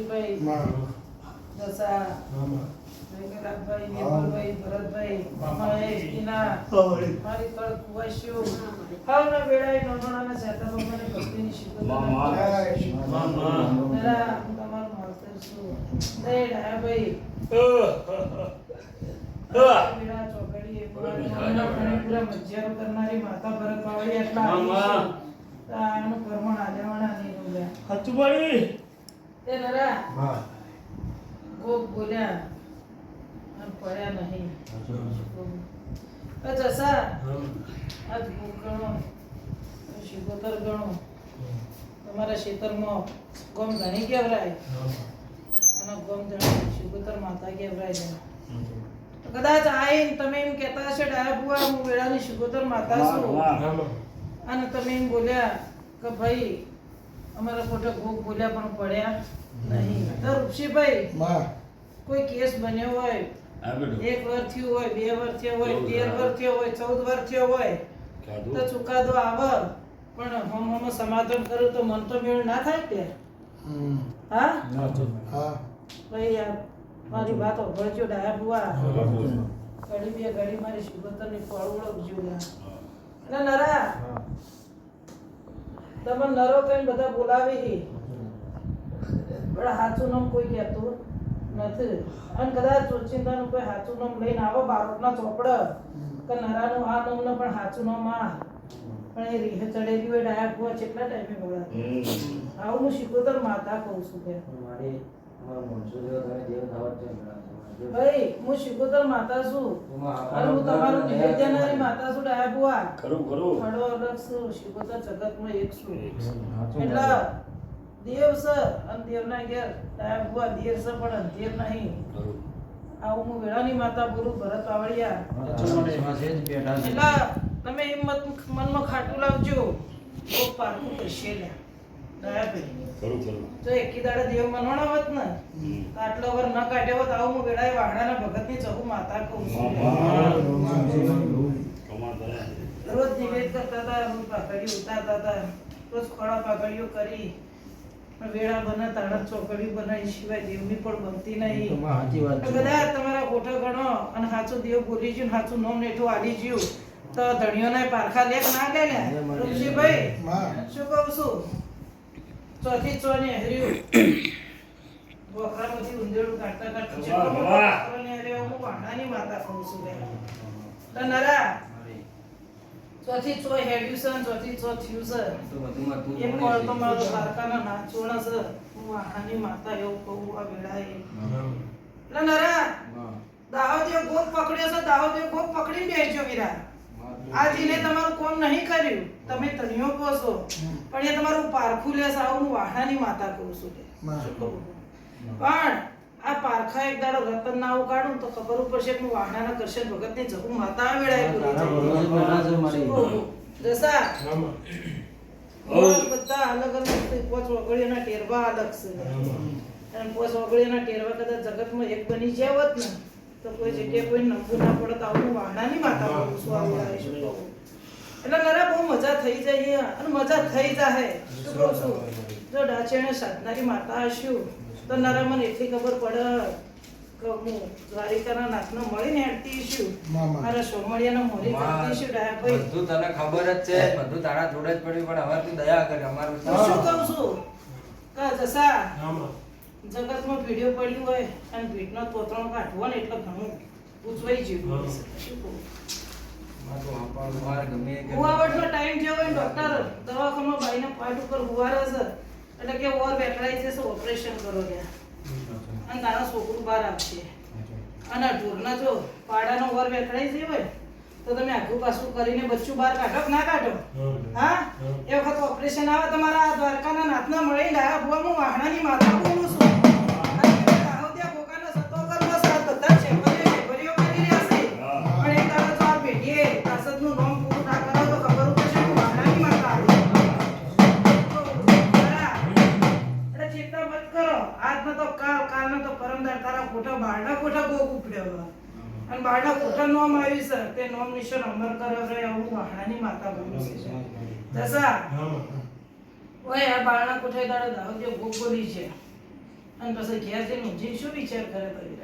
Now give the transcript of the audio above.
ભાઈ ઋષિભાઈ માં દસા મામા વેંકટરામભાઈ નિર્મલભાઈ ભરતભાઈ મહેશ ટીના મારી કળ કુવાસ્યો હાવના વેળાએ નોંધણાના સેતા ભગવાને ભક્તિની શીખો મામા. મામા. હું તમારો માસ્તર છું. દે ડાયાભાઈ. વેળા ચોકડીએ પૂરા મજ્જારો કરનારી માતા ભરત પાવડી આટલા આનું કર્મણ આદરવાના નહીં બોલ્યા હચુબાઈ તે નરા. માં ગોપ બોલ્યા અને પડ્યા નહીં. તો જસા આજ ગોપ ગણો શિગોતર ગણો. તમારા ખેતરમાં ગોમ ઘણી કેવરાય અને ગોમ જણી શિગોતર માતા કેવરાય છે. તો કદાચ આઈને તમે એમ કહેતા હશે ડાયા બુઆ હું વેળાની શિગોતર માતા છું. અને તમે એમ બોલ્યા કે ભાઈ અમારા ખોટા ભોગ બોલ્યા પણ પડ્યા નહીં. તો ઋષિભાઈ કોઈ કેસ બન્યો હોય? એક વાર થયું હોય બે વાર થયો હોય તેર વાર. થયો હોય ચૌદ વાર થયો હોય તો ચુકાદો આવે. પણ હમ હમ સમાધાન કરું તો મન તો મેળ ના થાય કે? હા? હા. ભાઈ યાર મારી વાત ઓભળજો ડાયા બુઆ ઘડી બે ઘડી મારી શિવતરની ફળ ઓળખજો ના નરા તમે નરો કઈ બધા બોલાવી હી. પણ સાચું નામ કોઈ કહેતું નથી. અને કદાચ ઓચિંતાનું કોઈ સાચું નામ લઈને આવો બારોટના ચોપડ કે નરાનું આ નામનું પણ સાચું નામ આ. પણ એ રીહે ચડેલી હોય ડાયા કુવા કેટલા ટાઈમે બોલા આવું હું શિકોતર માતા કહું છું કે. દેવ. ભાઈ હું શિકોતર માતા છું અને હું તમારું નિવેદ માતા છું ડાયા ખરું ખરું. ખડો અલગ છું શિકોતર જગતમાં એક છું એટલે દેવ છે અને દેવના ઘેર ડાયા બુઆ છે પણ અંધેર નહીં. આવું હું વેળાની માતા ગુરુ ભરત પાવડિયા. એટલે તમે એમ મત મનમાં ખાટું લાવજો. બહુ પારખું કરશે લ્યા. ખરું ખરું. જો એકી દાડે દેવ મનવાના હોત ને આટલો વર ન કાઢ્યો હોત આવું વેળાએ વાહડાના ભગતની ચહુ માતા કહું છું. કમા કરે. રોજ નિવેદ કરતા હતા રોજ પાઘડીઓ ઉતારતા હતા રોજ ખોળા પાઘડીઓ કરી. વેળા બને તાણક ચોકડીઓ બનાવી સિવાય દેવની પણ બનતી નહીં. તમારી સાચી વાત તો છે. બધા તમારા ગોઠો ગણો અને સાચું દેવ બોલી ગયું ને સાચું નોમ નેઠું આલી ગયું તો ધણીઓના પારખા લેખ ના લે ને? ઋષિભાઈ શું કહું છું? ચોથી ચો ને હર્યું બોકરામાંથી ઉંદરડું કાઢતા કાઢતા મોટો ને હર્યો, હું વાણાની માતા કહું છું બે તો નરા ચોથી ચો હેડ્યું છે ચોથી ચો થયું છે. એમ બધુંમાં તું મારો દ્વારકાના નાચોણા છે. હું વાણાની માતા એવું કહું આ વેળાએ. એટલે નરા હા. દાહોદીઓ ગોપ પકડ્યો છે દાહોદીઓ ગોપ પકડીને બેસજો વીરા આ જીને તમારું કોમ નહીં કર્યું. તમે તણિયો કહો છો. પણ એ તમારું પારખું લે આવું હું વાહણાની માતા કહું છું? પણ આ પારખા એક દાડો રતન ના ઉગાડું તો ખબર પડશે કે હું કરશે કરશન ભગતની જગુ માતા વેળાએ છે ઓર બધા અલગ અલગ છે. પોચ વગળીના ટેરવા અલગ છે. અને પોચ વગળીના ટેરવા કદાચ જગતમાં એક બની જાય હોત ને તો કોઈ જગ્યાએ કોઈ નંબુ ના પડે તો આવું વાહણાની માતા બોલું છું આ વેળાએ શું કહું? એટલે નરા બહુ મજા થઈ જાય અને મજા થઈ જાય શું કહું છું? જો ડાચેણે સાધનારી માતા હશું તો નરા મને એટલી ખબર પડે કે હું દ્વારિકાના નાથનો મળીને હેડતી છું. મારા સોમળિયાનો મોરી કરતી છું ડાયા ભાઈ. બધું તને ખબર જ છે. બધું તારા જોડે જ પડ્યું પણ હવે તું દયા કરે અમારું. શું કહું છું? કા જસા. જગતમાં ભીડિયો પડ્યું હોય અને ભીડનો તોતરો કાઢવો ને એટલે ઘણું પૂછવાઈ જેવું. હુવાવટનો ટાઈમ થયો હોય ડોક્ટર દવાખાનામાં બાઈના પાટ ઉપર હુવારે છે એટલે કે ઓર વેકડાઈ છે ઓપરેશન કરો અને તારા છોકરું બહાર આવશે. અને ઢોરના જો પાડાનો ઓર વેકડાઈ જાય હોય તો તમે આઘું પાછું કરીને બચ્ચું બહાર કાઢો ના કાઢો? હા એ વખત ઓપરેશન આવે તમારા દ્વારકાના નાતના મળી ડાયા ભુવા હું વાહણાની માતા બોલું ચિંતા મત કરો. આજનો તો કાલ, કાલનો તો પરમદાર તારા ખોટા બારડા ખોટા ગોગ ઉપડ્યો અને બારડા ખોટા નોમ આવ્યું છે. તે નોમ નિશન અમર કરો રે આવું વાહણાની માતા બોલું છે. તસા ઓય, આ બાળના કોઠે દાડો દાવ જે ભોગ બોલી છે. અને પછી ઘેર જઈને ઊંઘીને શું વિચાર કરે કરી